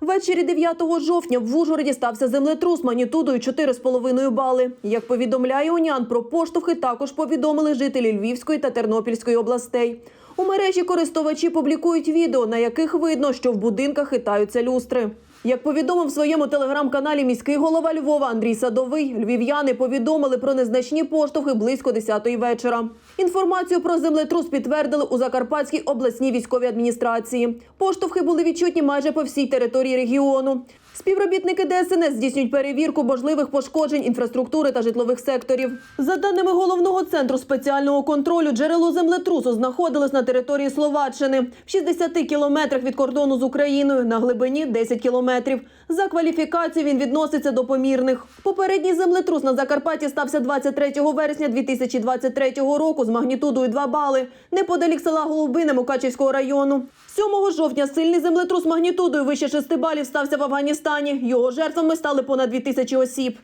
Ввечері 9 жовтня в Ужгороді стався землетрус магнітудою 4,5 бали. Як повідомляє УНІАН, про поштовхи також повідомили жителі Львівської та Тернопільської областей. У мережі користувачі публікують відео, на яких видно, що в будинках хитаються люстри. Як повідомив в своєму телеграм-каналі міський голова Львова Андрій Садовий, львів'яни повідомили про незначні поштовхи близько 10-ї вечора. Інформацію про землетрус підтвердили у Закарпатській обласній військовій адміністрації. Поштовхи були відчутні майже по всій території регіону. Співробітники ДСНС здійснюють перевірку можливих пошкоджень інфраструктури та житлових секторів. За даними головного центру спеціального контролю, джерело землетрусу знаходилось на території Словаччини в 60 кілометрах від кордону з Україною на глибині 10 кілометрів. За кваліфікацією він відноситься до помірних. Попередній землетрус на Закарпатті стався 23 вересня 2023 року з магнітудою 2 бали неподалік села Голубине Мукачівського району. 7 жовтня сильний землетрус магнітудою вище 6 балів стався в Афганістані. Його жертвами стали понад 2 тисячі осіб.